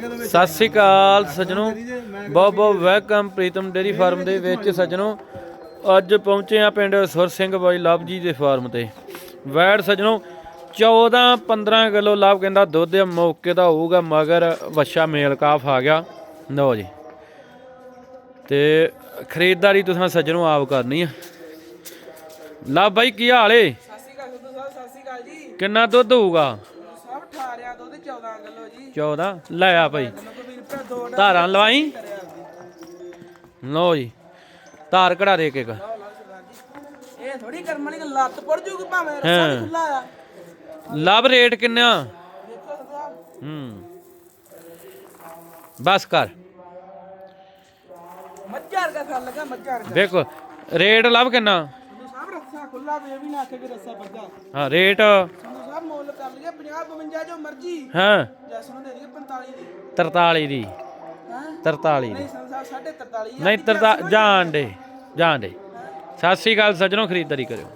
ਸਤਿ ਸ੍ਰੀ ਅਕਾਲ ਸੱਜਣੋ। ਬਹੁਤ ਬਹੁਤ ਵੈਲਕਮ ਪ੍ਰੀਤਮ ਡੇਰੀ ਫਾਰਮ ਦੇ ਵਿੱਚ ਸੱਜਣੋ। ਅੱਜ ਪਹੁੰਚੇ ਆ ਪਿੰਡ ਸੁਰ ਸਿੰਘ ਬਾਈ ਲਵ ਜੀ ਦੇ ਫਾਰਮ ਤੇ। ਵੈੜ ਸੱਜਣੋ 14 15 ਕਿਲੋ ਲਾਭ ਕਹਿੰਦਾ ਦੁੱਧ ਦੇ ਮੌਕੇ ਦਾ ਹੋਊਗਾ ਮਗਰ ਵੱਛਾ ਮੇਲ ਕਾਫ ਆ ਗਿਆ। ਲਓ ਜੀ। ਤੇ ਖਰੀਦਦਾਰੀ ਤੁਸੀਂ ਸੱਜਣੋ ਆਪ ਕਰਨੀ ਆ। ਲਵ ਬਾਈ ਕੀ ਹਾਲ ਏ? ਸਤਿ ਸ਼੍ਰੀ ਅਕਾਲ ਸਤਿ ਸ਼੍ਰੀ ਅਕਾਲ ਜੀ। ਕਿੰਨਾ ਦੁੱਧ ਹੋਊਗਾ? ਠਾਰਿਆ ਦੁੱਧ 14 ਕਿਲੋ ਜੀ। 14 ਲੈ ਆ ਭਾਈ। ਧਾਰਾਂ ਲਵਾਈ? ਕਰਿਆ ਜੀ। ਧਾਰ ਕਢਾ ਦੇ ਕੇ ਜੀ ਇਹ ਥੋੜੀ ਕਰਮ ਵਾਲੀ ਲੱਤ ਪੜ ਜੂਗੀ ਭਾਵੇਂ ਰੱਸਾ ਖੁੱਲਾ ਆ। ਲਵ ਰੇਟ ਕਿੰਨਾ? ਦੇਖੋ ਹੂੰ। ਬਸ ਕਰ। ਮੱਝਾਰ ਦਾ ਖਾ ਲਗਾ ਮੱਝਾਰ ਦਾ ਵੇਖੋ ਰੇਟ ਲਵ ਕਿੰਨਾ? ਸੰਧੂ ਸਾਹਿਬ ਰੱਸਾ ਖੁੱਲਾ ਵੀ ਇਹ ਵੀ ਨਾ ਆਖੇ ਕਿ ਰੱਸਾ ਵੱਜਾ। ਹਾਂ ਰੇਟ ਸੰਧੂ ਸਾਹਿਬ ਮੁੱਲ ਕਰ ਲਈਏ 50 52 ਜੋ ਮਰਜ਼ੀ। ਹਾਂ। ਜੈਸ ਨੂੰ ਦੇ ਦਈਏ 45 ਦੀ। 43 ਦੀ। ਹਾਂ? 43 ਦੀ। ਨਹੀਂ ਸਾਹਿਬ 43 ਨਹੀਂ ਤਰਤਾ ਜਾਣ ਦੇ ਜਾਣ ਦੇ। ਸਤਿ ਸ੍ਰੀ ਅਕਾਲ ਸੱਜਣੋ ਖਰੀਦਦਾਰੀ ਕਰਿਓ।